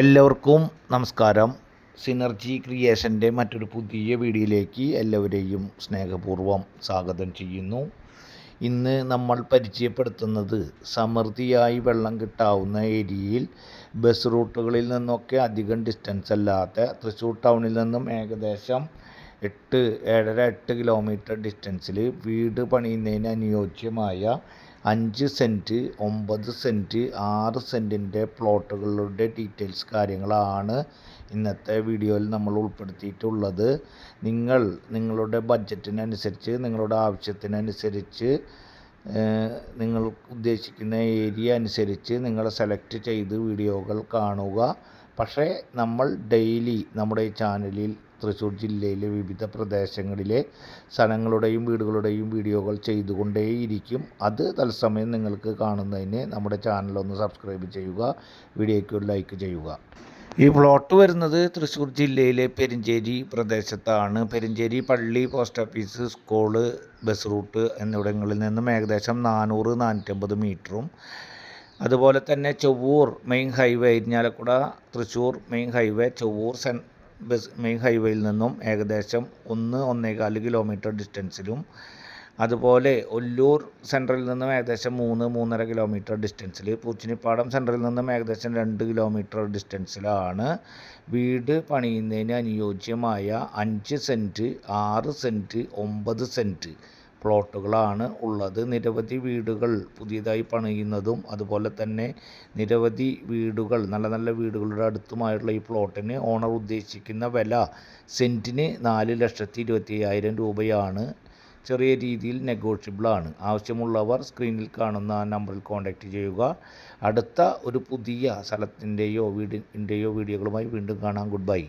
എല്ലാവർക്കും നമസ്കാരം. സിനർജി ക്രിയേഷന്റെ മറ്റൊരു പുതിയ വീഡിയോയിലേക്ക് എല്ലാവരെയും സ്നേഹപൂർവം സ്വാഗതം ചെയ്യുന്നു. ഇന്ന് നമ്മൾ പരിചയപ്പെടുത്തുന്നത് സമൃദ്ധിയായി വെള്ളം കിട്ടാവുന്ന ഏരിയയിൽ ബസ് റൂട്ടുകളിൽ നിന്നൊക്കെ അധികം ഡിസ്റ്റൻസ് അല്ലാത്ത തൃശ്ശൂർ ടൗണിൽ നിന്നും ഏകദേശം എട്ട് ഏഴര എട്ട് കിലോമീറ്റർ ഡിസ്റ്റൻസിൽ വീട് പണിയുന്നതിന് അനുയോജ്യമായ അഞ്ച് സെന്റ് ഒമ്പത് സെന്റ് ആറ് സെന്റിന്റെ പ്ലോട്ടുകളുടെ ഡീറ്റെയിൽസ് കാര്യങ്ങളാണ് ഇന്നത്തെ വീഡിയോയിൽ നമ്മൾ ഉൾപ്പെടുത്തിയിട്ടുള്ളത്. നിങ്ങൾ നിങ്ങളുടെ ബഡ്ജറ്റിനനുസരിച്ച് നിങ്ങളുടെ ആവശ്യത്തിനനുസരിച്ച് നിങ്ങൾ ഉദ്ദേശിക്കുന്ന ഏരിയ അനുസരിച്ച് നിങ്ങൾ സെലക്ട് ചെയ്ത് വീഡിയോകൾ കാണുക. പക്ഷേ നമ്മൾ ഡെയിലി നമ്മുടെ ഈ ചാനലിൽ തൃശ്ശൂർ ജില്ലയിലെ വിവിധ പ്രദേശങ്ങളിലെ സ്ഥലങ്ങളുടെയും വീടുകളുടെയും വീഡിയോകൾ ചെയ്തുകൊണ്ടേയിരിക്കും. അത് തത്സമയം നിങ്ങൾക്ക് കാണുന്നതിന് നമ്മുടെ ചാനൽ ഒന്ന് സബ്സ്ക്രൈബ് ചെയ്യുക വീഡിയോയ്ക്ക് ഒരു ലൈക്ക് ചെയ്യുക. ഈ പ്ലോട്ട് വരുന്നത് തൃശ്ശൂർ ജില്ലയിലെ പെരിഞ്ചേരി പ്രദേശത്താണ്. പെരിഞ്ചേരി പള്ളി post office school bus route എന്നിവിടങ്ങളിൽ നിന്നും ഏകദേശം നാനൂറ് നാനൂറ്റമ്പത് മീറ്ററും അതുപോലെ തന്നെ Chovvur main highway Irinjalakuda Thrissur main highway Chovvur centre bus main ഹൈവേയിൽ നിന്നും ഏകദേശം ഒന്ന് ഒന്നേകാൽ കിലോമീറ്റർ ഡിസ്റ്റൻസിലും അതുപോലെ ഒല്ലൂർ സെൻട്രലിൽ നിന്നും ഏകദേശം മൂന്ന് മൂന്നര കിലോമീറ്റർ ഡിസ്റ്റൻസിൽ പൂച്ചിനിപ്പാടം സെൻട്രലിൽ നിന്നും ഏകദേശം രണ്ട് കിലോമീറ്റർ ഡിസ്റ്റൻസിലാണ് വീട് പണിയുന്നതിന് അനുയോജ്യമായ അഞ്ച് സെന്റ് ആറ് സെന്റ് ഒമ്പത് സെന്റ് പ്ലോട്ടുകളാണ് ഉള്ളത്. നിരവധി വീടുകൾ പുതിയതായി പണിയുന്നതും അതുപോലെ തന്നെ നിരവധി വീടുകൾ നല്ല നല്ല വീടുകളുടെ അടുത്തുമായിട്ടുള്ള ഈ പ്ലോട്ടിന് ഓണർ ഉദ്ദേശിക്കുന്ന വില സെന്റിന് നാല് ലക്ഷത്തി ഇരുപത്തി അയ്യായിരം രൂപയാണ്. ചെറിയ രീതിയിൽ നെഗോഷ്യബിളാണ് ആവശ്യമുള്ളവർ സ്ക്രീനിൽ കാണുന്ന നമ്പറിൽ കോൺടാക്റ്റ് ചെയ്യുക. അടുത്ത ഒരു പുതിയ സ്ഥലത്തിന്റെയോ വീടിന്റെയോ വീഡിയോകളുമായി വീണ്ടും കാണാം. Good bye